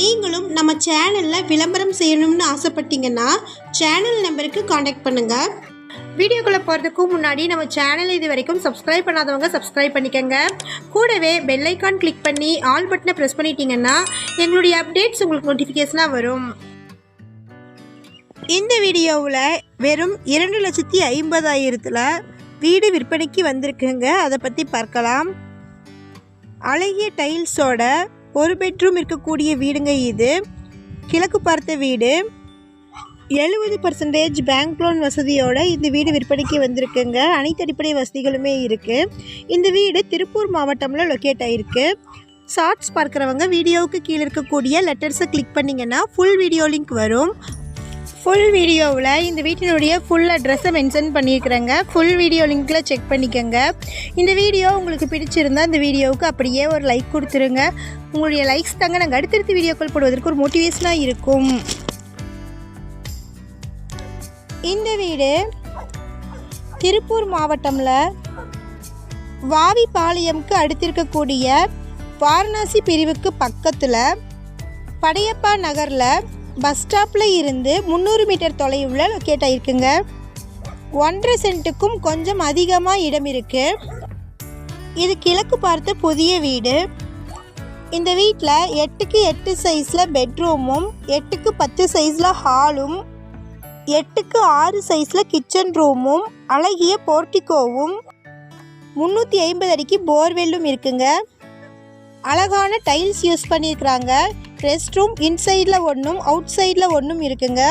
நீங்களும் நம்ம சேனலில் விளம்பரம் செய்யணும்னு ஆசைப்பட்டீங்கன்னா சேனல் நம்பருக்கு காண்டாக்ட் பண்ணுங்கள் வீடியோக்குள்ளே போகிறதுக்கு முன்னாடி நம்ம சேனல் இது வரைக்கும் சப்ஸ்கிரைப் பண்ணாதவங்க சப்ஸ்கிரைப் பண்ணிக்கோங்க. கூடவே பெல்லைக்கான் கிளிக் பண்ணி ஆல் பட்டனை ப்ரெஸ் பண்ணிட்டீங்கன்னா எங்களுடைய அப்டேட்ஸ் உங்களுக்கு நோட்டிஃபிகேஷனாக வரும். இந்த வீடியோவில் வெறும் இரண்டு லட்சத்தி ஐம்பதாயிரத்தில் வீடு விற்பனைக்கு வந்திருக்குங்க. அதை பற்றி பார்க்கலாம். அழகிய டைல்ஸோட ஒரு பெட்ரூம் இருக்கக்கூடிய வீடுங்க இது. கிழக்கு பார்த்த வீடு. எழுபது பர்சன்டேஜ் பேங்க் லோன் வசதியோடு இந்த வீடு விற்பனைக்கு வந்திருக்குங்க. அனைத்து அடிப்படை வசதிகளுமே இருக்குது இந்த வீடு திருப்பூர் மாவட்டமில் லொக்கேட் ஆகிருக்கு ஷார்ட்ஸ் பார்க்குறவங்க வீடியோவுக்கு கீழே இருக்கக்கூடிய லெட்டர்ஸை கிளிக் பண்ணிங்கன்னா ஃபுல் வீடியோ லிங்க் வரும். ஃபுல் வீடியோவில் இந்த வீட்டினுடைய ஃபுல் அட்ரஸை மென்ஷன் பண்ணியிருக்கிறேங்க. ஃபுல் வீடியோ லிங்க்கில் செக் பண்ணிக்கோங்க. இந்த வீடியோ உங்களுக்கு பிடிச்சிருந்தா இந்த வீடியோவுக்கு அப்படியே ஒரு லைக் கொடுத்துருங்க. உங்களுடைய லைக்ஸ் தாங்க நாங்கள் அடுத்தடுத்து வீடியோக்கள் போடுவதற்கு ஒரு மோட்டிவேஷனாக இருக்கும். இந்த வீடு திருப்பூர் மாவட்டமில் வாவிபாளையம்க்கு அடுத்திருக்கக்கூடிய வாரணாசி பிரிவுக்கு பக்கத்தில் படையப்பா நகரில் பஸ் ஸ்டாப்பில் இருந்து முந்நூறு மீட்டர் தொலைவில் லொக்கேட் ஆகிருக்குங்க ஒன்றரை சென்ட்டுக்கும் கொஞ்சம் அதிகமாக இடம் இருக்குது இது கிழக்கு பார்த்த புதிய வீடு. இந்த வீட்டில் எட்டுக்கு எட்டு சைஸில் பெட்ரூமும் எட்டுக்கு பத்து சைஸில் ஹாலும் எட்டுக்கு ஆறு சைஸில் கிச்சன் ரூமும் அழகிய போர்ட்டிகோவும் முந்நூற்றி ஐம்பது அடிக்கு போர்வெல்லும் இருக்குங்க. அழகான டைல்ஸ் யூஸ் பண்ணியிருக்கிறாங்க. ரெஸ்ட் ரூம் இன்சைடில் ஒன்றும் அவுட் சைடில் ஒன்றும் இருக்குங்க.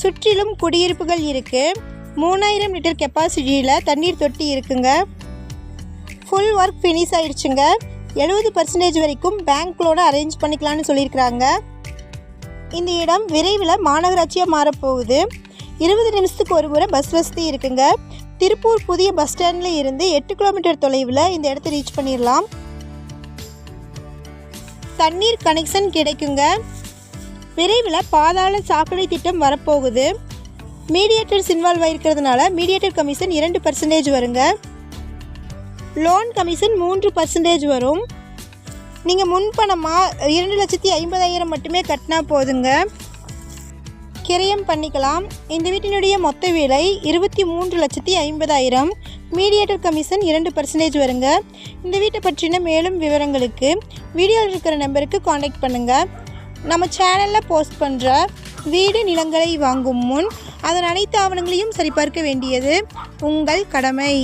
சுற்றிலும் குடியிருப்புகள் இருக்குது மூணாயிரம் லிட்டர் கெப்பாசிட்டியில் தண்ணீர் தொட்டி இருக்குங்க. ஃபுல் ஒர்க் ஃபினிஷ் ஆயிடுச்சுங்க. எழுபது பர்சன்டேஜ் வரைக்கும் பேங்க் லோனை அரேஞ்ச் பண்ணிக்கலாம்னு சொல்லியிருக்கிறாங்க. இந்த இடம் விரைவில் மாநகராட்சியாக மாறப்போகுது. இருபது நிமிஷத்துக்கு ஒரு முறை பஸ் வசதி இருக்குங்க. திருப்பூர் புதிய பஸ் ஸ்டாண்டில் இருந்து எட்டு கிலோமீட்டர் தொலைவில் இந்த இடத்த ரீச் பண்ணிடலாம். தண்ணீர் கனெக்ஷன் கிடைக்குங்க. விரைவில் பாதாள சாக்கடை திட்டம் வரப்போகுது. மீடியேட்டர்ஸ் இன்வால்வ் ஆகிருக்கிறதுனால மீடியேட்டர் கமிஷன் இரண்டு பர்சன்டேஜ் வருங்க. லோன் கமிஷன் மூன்று பர்சன்டேஜ் வரும். நீங்கள் முன்பணமாக இரண்டு லட்சத்தி ஐம்பதாயிரம் மட்டுமே கட்டினா போதுங்க. கிரயம் பண்ணிக்கலாம். இந்த வீட்டினுடைய மொத்த விலை இருபத்தி மூன்று லட்சத்தி ஐம்பதாயிரம். மீடியேட்டர் கமிஷன் இரண்டு பர்சன்டேஜ் வருங்க. இந்த வீட்டை பற்றின மேலும் விவரங்களுக்கு வீடியோவில் இருக்கிற நம்பருக்கு காண்டாக்ட் பண்ணுங்கள் நம்ம சேனலில் போஸ்ட் பண்ணுற வீடு நிலங்களை வாங்கும் முன் அதன் அனைத்து ஆவணங்களையும் சரிபார்க்க வேண்டியது உங்கள் கடமை.